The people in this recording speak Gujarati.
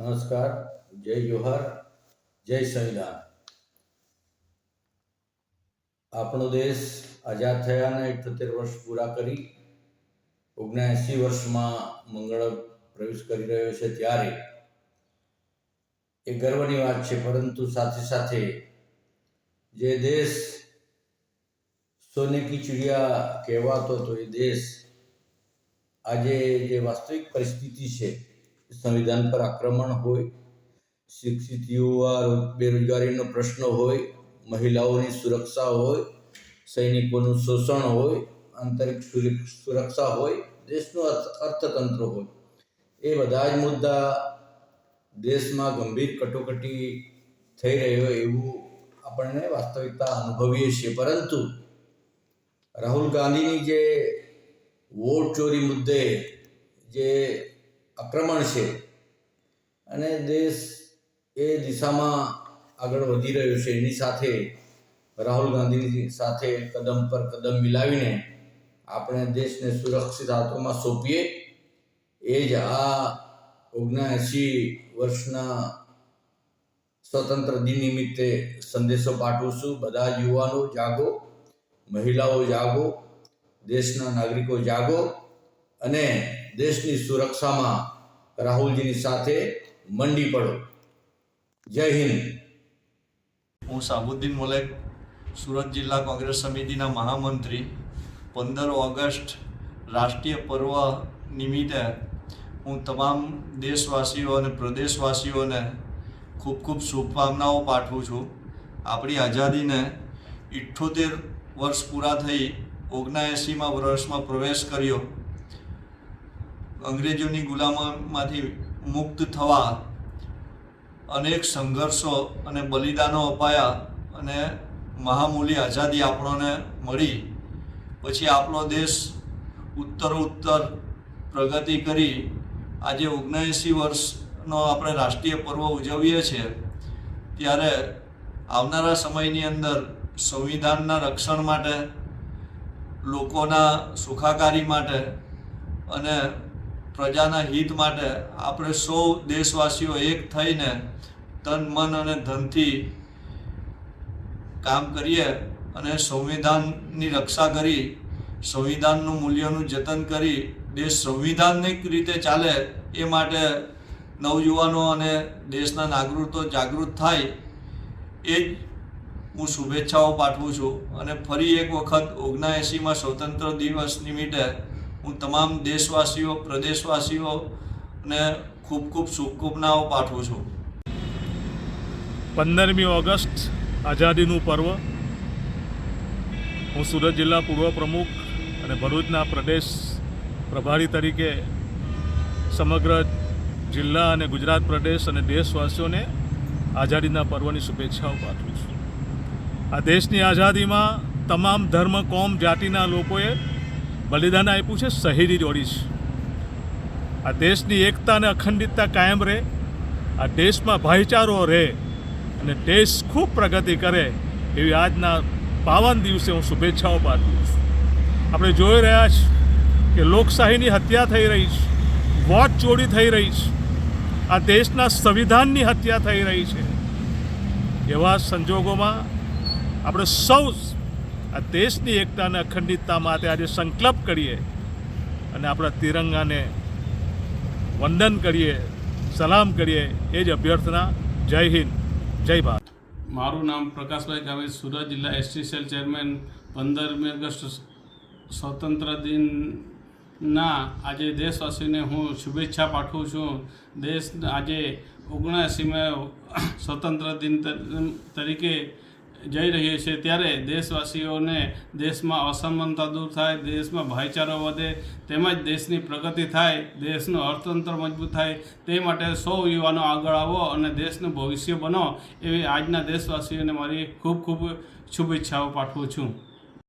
નમસ્કાર, જય જોહર, જય સંવિધાન. આપણો દેશ આઝાદ થયાને ઇઠોતેર વર્ષ પૂરા કરી ઓગણએંસી વર્ષમાં મંગળ પ્રવેશ કરી રહ્યો છે ત્યારે. એ ગર્વની વાત છે, પરંતુ સાથે સાથે જે દેશ સોને કી ચિડિયા કહેવાતો હતો એ દેશ આજે જે વાસ્તવિક પરિસ્થિતિ છે સંવિધાન પર આક્રમણ હોય શિક્ષિત યુવા બેરોજગારીનો પ્રશ્ન હોય, મહિલાઓની સુરક્ષા હોય, સૈનિકોનું શોષણ હોય, આંતરિક સુર- સુરક્ષા હોય, દેશનું અર્થ- અર્થતંત્ર હોય. એ બધા જ મુદ્દા દેશમાં ગંભીર કટોકટી થઈ રહ્યો એવું આપણને વાસ્તવિકતા અનુભવીએ છીએ. પરંતુ રાહુલ ગાંધીની જે વોટ ચોરી મુદ્દે જે આક્રમણ છે. અને દેશ એ દિશામાં આગળ વધી રહ્યો છે. એની સાથે રાહુલ ગાંધીની સાથે કદમ પર કદમ મિલાવીને આપણે દેશને સુરક્ષિત હાથોમાં સોંપીએ. એ જ આ ઓગણએંશી વર્ષના સ્વતંત્ર દિન નિમિત્તે સંદેશો પાઠવું છું. બધા યુવાનો જાગો, મહિલાઓ જાગો, દેશના નાગરિકો જાગો અને દેશની સુરક્ષામાં રાહુલજીની સાથે મંડી પડો. જય હિન્દ. હું સાબુદ્દીન મલેક, સુરત જિલ્લા કોંગ્રેસ સમિતિના મહામંત્રી. પંદર ઓગસ્ટ રાષ્ટ્રીય પર્વ નિમિત્તે હું તમામ દેશવાસીઓ અને પ્રદેશવાસીઓને ખૂબ ખૂબ શુભકામનાઓ પાઠવું છું. આપણી આઝાદીને ઇઠ્ઠોતેર વર્ષ પૂરા થઈ, ઓગણએંસીમાં વર્ષમાં પ્રવેશ કર્યો. અંગ્રેજોની ગુલામીમાંથી મુક્ત થવા અનેક સંઘર્ષો અને બલિદાનો અપાયા અને મહામૂલી આઝાદી આપણને મળી. પછી આપણો દેશ ઉત્તર ઉત્તર પ્રગતિ કરી. આજે ઓગણએંસી વર્ષનો આપણે રાષ્ટ્રીય પર્વ ઉજવીએ છીએ. ત્યારે આવનારા સમયની અંદર સંવિધાનના રક્ષણ માટે, લોકોના સુખાકારી માટે અને પ્રજાના હિત માટે આપણે સૌ દેશવાસીઓ એક થઈને તન, મન અને ધનથી કામ કરીએ અને સંવિધાનની રક્ષા કરી, સંવિધાનનું મૂલ્યનું જતન કરી, દેશ સંવિધાનિક રીતે ચાલે એ માટે નવયુવાનો અને દેશના નાગરિકો જાગૃત થાય એ જ હું શુભેચ્છાઓ પાઠવું છું. અને ફરી એક વખત ઓગણએંસીમાં સ્વતંત્ર દિવસ નિમિત્તે હું તમામ દેશવાસીઓ પ્રદેશવાસીઓને ખૂબ ખૂબ શુભકામનાઓ પાઠવું છું. પંદરમી ઓગસ્ટ આઝાદીનું પર્વ. હું સુરત જિલ્લા પૂર્વ પ્રમુખ અને ભરૂચના પ્રદેશ પ્રભારી તરીકે સમગ્ર જિલ્લા અને ગુજરાત પ્રદેશ અને દેશવાસીઓને આઝાદીના પર્વની શુભેચ્છાઓ પાઠવું છું. આ દેશની આઝાદીમાં તમામ ધર્મ, કોમ, જાતિના લોકોએ બલિદાન આપ્યું છે શહીદી છે. આ દેશની એકતા અને અખંડિતતા કાયમ રહે, આ દેશમાં ભાઈચારો રહે અને દેશ ખૂબ પ્રગતિ કરે એવી આજના પાવન દિવસે હું શુભેચ્છાઓ પાઠવું છું. આપણે જોઈ રહ્યા છીએ કે લોકશાહીની હત્યા થઈ રહી છે, વોટ ચોરી થઈ રહી છે, આ દેશના સંવિધાનની હત્યા થઈ રહી છે. એવા સંજોગોમાં આપણે સૌ આ દેશની એકતા અને અખંડિતતા માટે આજે સંકલ્પ કરીએ અને આપણા તિરંગાને વંદન કરીએ, સલામ કરીએ, એ જ અભ્યર્થના જય હિન્દ, જય ભારત. મારું નામ પ્રકાશભાઈ ગામે, સુરત જિલ્લા એસટી સેલ ચેરમેન પંદરમી ઓગસ્ટ સ્વતંત્ર દિનના આજે દેશવાસીને હું શુભેચ્છા પાઠવું છું. દેશ આજે ઓગણએંસીમાં સ્વતંત્ર દિન તરીકે જઈ રહી છે ત્યારે દેશવાસીઓને દેશમાં અસમાનતા દૂર થાય, દેશમાં ભાઈચારો વધે, તેમજ દેશની પ્રગતિ થાય, દેશનું અર્થતંત્ર મજબૂત થાય. તે માટે સૌ યુવાનો આગળ આવો અને દેશનું ભવિષ્ય બનો. એવી આજના દેશવાસીઓને મારી ખૂબ ખૂબ શુભેચ્છાઓ પાઠવું છું.